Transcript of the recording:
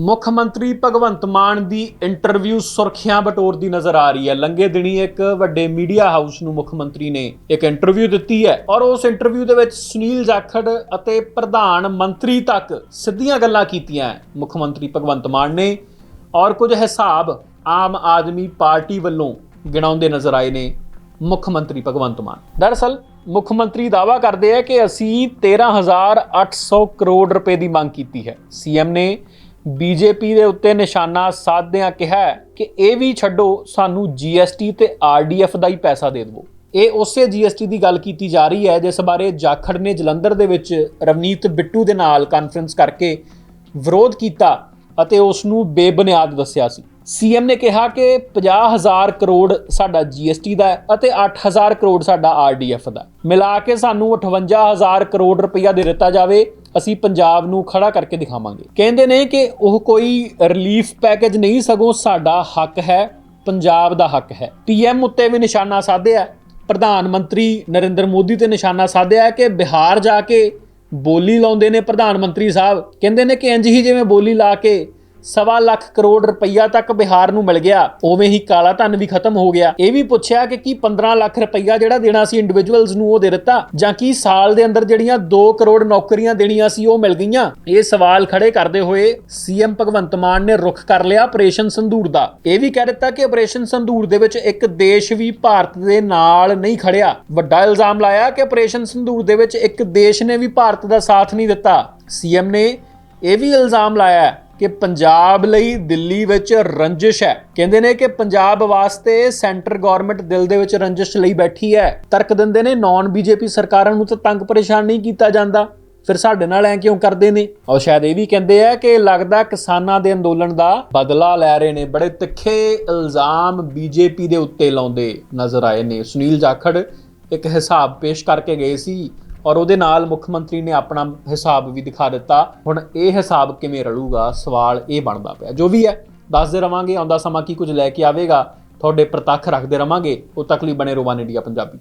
ਮੁੱਖ ਮੰਤਰੀ ਭਗਵੰਤ ਮਾਨ ਦੀ ਇੰਟਰਵਿਊ ਸੁਰਖੀਆਂ ਬਟੋਰਦੀ ਨਜ਼ਰ ਆ ਰਹੀ ਹੈ। ਲੰਗੇ ਦਿਨੀ ਇੱਕ ਵੱਡੇ ਮੀਡੀਆ ਹਾਊਸ ਨੂੰ ਮੁੱਖ ਮੰਤਰੀ ਨੇ ਇੱਕ ਇੰਟਰਵਿਊ ਦਿੱਤੀ ਹੈ ਔਰ ਉਸ ਇੰਟਰਵਿਊ ਦੇ ਵਿੱਚ ਸੁਨੀਲ ਜਾਖੜ ਅਤੇ ਪ੍ਰਧਾਨ ਮੰਤਰੀ ਤੱਕ ਸਿੱਧੀਆਂ ਗੱਲਾਂ ਕੀਤੀਆਂ ਹੈ। ਮੁੱਖ ਮੰਤਰੀ ਭਗਵੰਤ ਮਾਨ ਨੇ ਔਰ ਕੁਝ ਹਿਸਾਬ ਆਮ ਆਦਮੀ ਪਾਰਟੀ ਵੱਲੋਂ ਗਿਣਾਉਂਦੇ ਨਜ਼ਰ ਆਏ ਨੇ ਮੁੱਖ ਮੰਤਰੀ ਭਗਵੰਤ ਮਾਨ। ਦਰਅਸਲ, ਮੁੱਖ ਮੰਤਰੀ ਦਾਵਾ ਕਰਦੇ ਆ ਕਿ ਅਸੀਂ 13800 ਕਰੋੜ ਰੁਪਏ ਦੀ ਮੰਗ ਕੀਤੀ ਹੈ। ਸੀਐਮ ਨੇ ਬੀਜੇਪੀ ਦੇ ਉੱਤੇ ਨਿਸ਼ਾਨਾ ਸਾਧਦਿਆਂ ਕਿਹਾ ਕਿ ਇਹ ਵੀ ਛੱਡੋ, ਸਾਨੂੰ ਜੀਐਸਟੀ ਤੇ ਆਰਡੀਐਫ ਦਾ ਹੀ ਪੈਸਾ ਦੇ ਦਿਵੋ। ਇਹ ਉਸੇ ਜੀਐਸਟੀ ਦੀ ਗੱਲ ਕੀਤੀ ਜਾ ਰਹੀ ਹੈ, ਜਿਸ ਬਾਰੇ ਜਾਖੜ ਨੇ ਜਲੰਧਰ ਦੇ ਵਿੱਚ ਰਵਨੀਤ ਬਿੱਟੂ ਦੇ ਨਾਲ ਕਾਨਫਰੰਸ ਕਰਕੇ ਵਿਰੋਧ ਕੀਤਾ ਅਤੇ ਉਸ ਨੂੰ ਬੇਬੁਨਿਆਦ ਦੱਸਿਆ ਸੀ। ਸੀਐਮ ਨੇ ਕਿਹਾ ਕਿ 50000 ਕਰੋੜ ਸਾਡਾ ਜੀਐਸਟੀ ਦਾ ਹੈ ਅਤੇ 8000 ਕਰੋੜ ਸਾਡਾ ਆਰਡੀਐਫ ਦਾ ਮਿਲਾ ਕੇ ਸਾਨੂੰ 58000 ਕਰੋੜ ਰੁਪਈਆ ਦੇ ਦਿੱਤਾ ਜਾਵੇ ਅਸੀਂ ਪੰਜਾਬ ਨੂੰ ਖੜਾ ਕਰਕੇ ਦਿਖਾਵਾਂਗੇ। ਕਹਿੰਦੇ ਨੇ ਕਿ ਉਹ ਕੋਈ ਰਿਲੀਫ ਪੈਕੇਜ ਨਹੀਂ, ਸਗੋਂ ਸਾਡਾ ਹੱਕ ਹੈ, ਪੰਜਾਬ ਦਾ ਹੱਕ ਹੈ। ਪੀਐਮ ਉੱਤੇ ਵੀ ਨਿਸ਼ਾਨਾ ਸਾਧਿਆ ਪ੍ਰਧਾਨ ਮੰਤਰੀ ਨਰਿੰਦਰ ਮੋਦੀ ਤੇ ਨਿਸ਼ਾਨਾ ਸਾਧਿਆ ਕਿ ਬਿਹਾਰ ਜਾ ਕੇ ਬੋਲੀ ਲਾਉਂਦੇ ਨੇ ਪ੍ਰਧਾਨ ਮੰਤਰੀ ਸਾਹਿਬ। ਕਹਿੰਦੇ ਨੇ ਕਿ ਇੰਜ ਹੀ ਜਿਵੇਂ ਬੋਲੀ ਲਾ ਕੇ ਸਵਾ ਲੱਖ ਕਰੋੜ ਰੁਪਈਆ ਤੱਕ ਬਿਹਾਰ ਨੂੰ ਮਿਲ ਗਿਆ। ਉਵੇਂ ਹੀ ਕਾਲਾ ਧਨ ਵੀ ਖਤਮ ਹੋ ਗਿਆ। ਇਹ ਵੀ ਪੁੱਛਿਆ ਕਿ ਕੀ 15 ਲੱਖ ਰੁਪਈਆ ਜਿਹੜਾ ਦੇਣਾ ਸੀ ਇੰਡੀਵਿਜੂਅਲਸ ਨੂੰ ਉਹ ਦੇ ਦਿੱਤਾ ਜਾਂ ਕੀ ਸਾਲ ਦੇ ਅੰਦਰ ਜਿਹੜੀਆਂ 2 ਕਰੋੜ ਨੌਕਰੀਆਂ ਦੇਣੀਆਂ ਸੀ ਉਹ ਮਿਲ ਗਈਆਂ? ਇਹ ਸਵਾਲ ਖੜੇ ਕਰਦੇ ਹੋਏ ਸੀਐਮ ਭਗਵੰਤ ਮਾਨ ਨੇ ਰੁਖ ਕਰ ਲਿਆ ਆਪਰੇਸ਼ਨ ਸੰਧੂਰ ਦਾ। ਇਹ ਵੀ ਕਹਿ ਦਿੱਤਾ ਕਿ ਆਪਰੇਸ਼ਨ ਸੰਧੂਰ ਦੇ ਵਿੱਚ ਇੱਕ ਦੇਸ਼ ਵੀ ਭਾਰਤ ਦੇ ਨਾਲ ਨਹੀਂ ਖੜਿਆ। ਵੱਡਾ ਇਲਜ਼ਾਮ ਲਾਇਆ ਕਿ ਆਪਰੇਸ਼ਨ ਸੰਧੂਰ ਦੇ ਵਿੱਚ ਇੱਕ ਦੇਸ਼ ਨੇ ਵੀ ਭਾਰਤ ਦਾ ਸਾਥ ਨਹੀਂ ਦਿੱਤਾ। ਸੀਐਮ ਨੇ ਇਹ ਵੀ ਇਲਜ਼ਾਮ ਲਾਇਆ ਕਿ ਪੰਜਾਬ ਲਈ ਦਿੱਲੀ ਵਿੱਚ ਰੰਜਿਸ਼ ਹੈ। ਕਹਿੰਦੇ ਨੇ ਕਿ ਪੰਜਾਬ ਵਾਸਤੇ ਸੈਂਟਰ ਗਵਰਨਮੈਂਟ ਦਿਲ ਦੇ ਵਿੱਚ ਰੰਜਿਸ਼ ਲਈ ਬੈਠੀ ਹੈ। ਤਰਕ ਦਿੰਦੇ ਨੇ ਨਾਨ ਬੀਜੇਪੀ ਸਰਕਾਰਾਂ ਨੂੰ ਤਾਂ ਤੰਗ ਪਰੇਸ਼ਾਨ ਨਹੀਂ ਕੀਤਾ ਜਾਂਦਾ। ਫਿਰ ਸਾਡੇ ਨਾਲ ਐ ਕਿਉਂ ਕਰਦੇ ਨੇ? ਔਰ ਸ਼ਾਇਦ ਇਹ ਵੀ ਕਹਿੰਦੇ ਆ ਕਿ ਲੱਗਦਾ ਕਿਸਾਨਾਂ ਦੇ ਅੰਦੋਲਨ ਦਾ ਬਦਲਾ ਲੈ ਰਹੇ ਨੇ। ਬੜੇ ਤਿੱਖੇ ਇਲਜ਼ਾਮ ਬੀਜੇਪੀ ਦੇ ਉੱਤੇ ਲਾਉਂਦੇ ਨਜ਼ਰ ਆਏ ਨੇ। ਸੁਨੀਲ ਜਾਖੜ ਇੱਕ ਹਿਸਾਬ ਪੇਸ਼ ਕਰਕੇ ਗਏ ਸੀ। ਔਰ ਉਹਦੇ ਨਾਲ ਮੁੱਖ ਮੰਤਰੀ ਨੇ ਆਪਣਾ ਹਿਸਾਬ ਵੀ ਦਿਖਾ ਦਿੱਤਾ। ਹੁਣ ਇਹ ਹਿਸਾਬ ਕਿਵੇਂ ਰਲੂਗਾ? ਸਵਾਲ ਇਹ ਬਣਦਾ ਪਿਆ। ਜੋ ਵੀ ਹੈ, ਦੱਸਦੇ ਰਵਾਂਗੇ। ਆਉਂਦਾ ਸਮਾਂ ਕੀ ਕੁਝ ਲੈ ਕੇ ਆਵੇਗਾ, ਤੁਹਾਡੇ ਪ੍ਰਤੱਖ ਰੱਖਦੇ ਰਵਾਂਗੇ। ਉਹ ਤੱਕ ਲਈ ਬਣੇ ਰੋਵਾਨ ਇੰਡੀਆ ਪੰਜਾਬੀ।